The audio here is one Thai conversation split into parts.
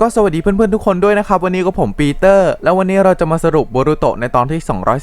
ก็สวัสดีเพื่อนๆทุกคนด้วยนะครับ วันนี้ก็ผมปีเตอร์ แล้ววันนี้เราจะมาสรุปโบรูโตะในตอนที่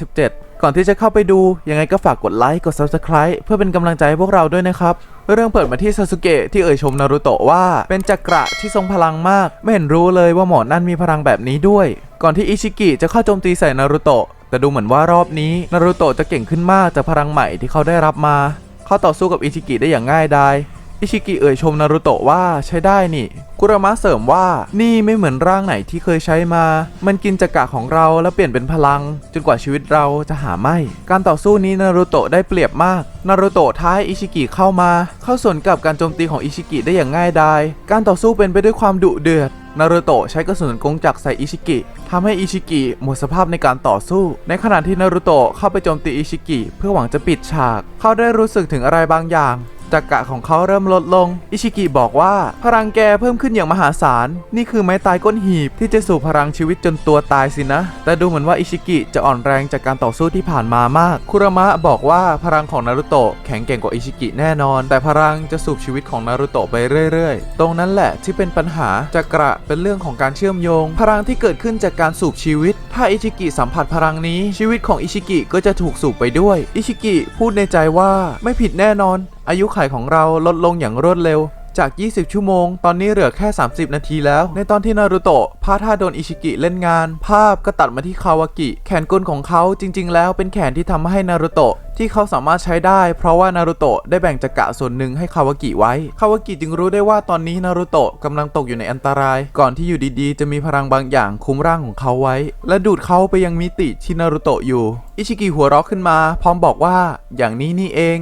217 ก่อนที่จะเข้าไปดู ยังไงก็ฝากกดไลค์กด Subscribe เพื่อเป็นกำลังใจให้พวกเราด้วยนะครับ เรื่องเปิดมาที่ซาสึเกะที่เอ่ยชมนารูโตะว่า เป็นจักระที่ทรงพลังมาก ไม่เห็นรู้เลยว่าหมอนั่นมีพลังแบบนี้ด้วย ก่อนที่อิชิกิจะเข้าโจมตีใส่นารูโตะแต่ดูเหมือนว่ารอบนี้นารูโตะจะเก่งขึ้นมากจากพลังใหม่ที่เขาได้รับมา เขาต่อสู้กับอิชิกิได้อย่างง่ายดาย อิชิกิเอ่ยชมนารูโตะว่าใช้ได้นี่กุรามะเสริมว่านี่ไม่เหมือนร่างไหนที่เคยใช้มา มันกินจักระของเราแล้วเปลี่ยนเป็นพลัง จนกว่าชีวิตเราจะหาไม่ การต่อสู้นี้นารูโตะได้เปรียบมาก นารูโตะท้ายอิชิกิเข้ามา เข้าสวนกับการโจมตีของอิชิกิได้อย่างง่ายดาย การต่อสู้เป็นไปด้วยความดุเดือดนารูโตะใช้กระสุนกงจักใส่อิชิกิทำให้อิชิกิหมดสภาพในการต่อสู้ ในขณะที่นารูโตะเข้าไปโจมตีอิชิกิเพื่อหวังจะปิดฉาก เขาได้รู้สึกถึงอะไรบางอย่าง จักระของเขาเริ่มลดลง อิชิกิบอกว่า พลังแกเพิ่มขึ้นอย่างมหาศาล นี่คือไม้ตายก้นหีบที่จะสู่พลังชีวิตจนตัวตายสินะ แต่ดูเหมือนว่าอิชิกิจะอ่อนแรงจากการต่อสู้ที่ผ่านมามาก คุรามะบอกว่าพลังของนารุโตะแข็งแกร่งกว่าอิชิกิแน่นอน แต่พลังจะสูบชีวิตของนารุโตะไปเรื่อยๆ ตรงนั้นแหละที่เป็นปัญหาจักระเป็นเรื่องของการเชื่อมโยง พลังที่เกิดขึ้นจากการสูบชีวิต ถ้าอิชิกิสัมผัสพลังนี้ชีวิตของอิชิกิก็จะถูกสูบไปด้วย อิชิกิพูดในใจว่าไม่ผิดแน่นอน อายุขัยของเราลดลงอย่างรวดเร็ว จาก 20 ชั่วโมง ตอนนี้เหลือแค่ 30 นาทีแล้ว ในตอนที่นารูโตะพลาดท่าโดนอิชิกิเล่นงาน ภาพก็ตัดมาที่คาวากิ แขนกลของเขาจริง ๆ แล้วเป็นแขนที่ทำให้นารูโตะที่เขาสามารถใช้ได้ เพราะว่านารูโตะได้แบ่งจักระส่วนหนึ่งให้คาวากิไว้ คาวากิจึงรู้ได้ว่าตอนนี้นารูโตะกำลังตกอยู่ในอันตราย ก่อนที่อยู่ดีๆ จะมีพลังบางอย่างคุ้มร่างของเขาไว้ และดูดเขาไปยังมิติที่นารูโตะอยู่ อิชิกิหัวเราะขึ้นมา พร้อมบอกว่า อย่างนี้นี่เอง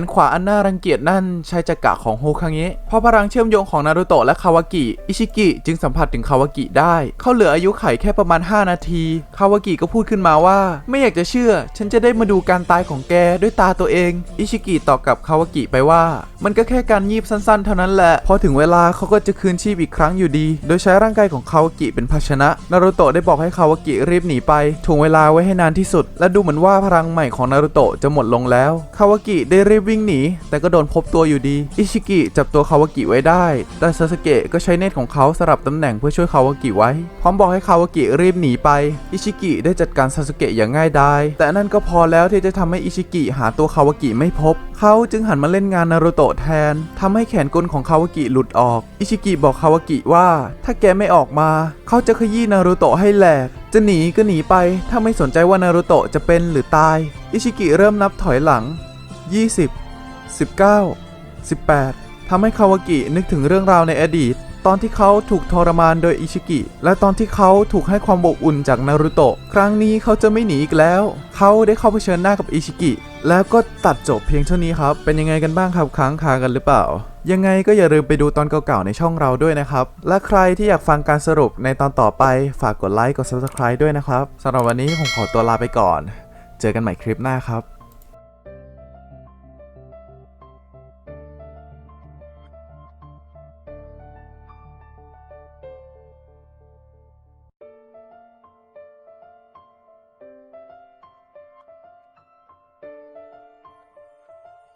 นขวาอันน่ารังเกียจนั่นใช้จักระของโฮคังเงะเพราะพลังเชื่อมโยงของนารูโตะและคาวากิ อิชิกิจึงสัมผัสถึงคาวากิได้ เขาเหลืออายุไขแค่ประมาณ 5 นาที คาวากิก็พูดขึ้นมาว่า ไม่อยากจะเชื่อ ฉันจะได้มาดูการตายของแกด้วยตาตัวเอง อิชิกิตอบกับคาวากิไปว่า มันก็แค่การยีบสั้นๆ เท่านั้นแหละ พอถึงเวลาเขาก็จะคืนชีพอีกครั้งอยู่ดี โดยใช้ร่างกายของคาวากิเป็นภาชนะ นารูโตะได้บอกให้คาวากิรีบหนีไปถ่วงเวลาไว้ให้นานที่สุด และดูเหมือนว่าพลังใหม่ของนารูโตะจะหมดลงแล้ว คาวากิได้รีบวิ่งหนี แต่ก็โดนพบตัวอยู่ดี อิชิกิจับตัวคาวากิไว้ได้ แต่ซาสเกะก็ใช้เนตของเขาสลับตำแหน่งเพื่อช่วยคาวากิไว้ พร้อมบอกให้คาวากิรีบหนีไป อิชิกิได้จัดการซาสเกะอย่างง่ายดาย แต่นั่นก็พอแล้วที่จะทำให้อิชิกิหาตัวคาวากิไม่พบ เขาจึงหันมาเล่นงานนารูโตะแทนทำให้แขนกลของคาวากิหลุดออก อิชิกิบอกคาวากิว่า ถ้าแกไม่ออกมา เขาจะขยี้นารูโตะให้แหลกจะหนีก็หนีไป ถ้าไม่สนใจว่านารูโตะจะเป็นหรือตาย อิชิกิเริ่มนับถอยหลัง 20 19 18ทำให้คาวากินึกถึงเรื่องราวในอดีต ตอนที่เขาถูกทรมานโดยอิชิกิ และตอนที่เขาถูกให้ความอบอุ่นจากนารูโตะ ครั้งนี้เขาจะไม่หนีอีกแล้ว เขาได้เข้าเผชิญหน้ากับอิชิกิ แล้วก็ตัดจบเพียงเท่านี้ครับ เป็นยังไงกันบ้างครับค้างคากันหรือเปล่ายังไงก็อย่าลืมไปดูตอนเก่าๆในช่องเราด้วยนะครับ และใครที่อยากฟังการสรุปในตอนต่อไป ฝากกดไลค์ กด subscribe ด้วยนะครับ สำหรับวันนี้ผมขอตัวลาไปก่อน เจอกันใหม่คลิปหน้าครับ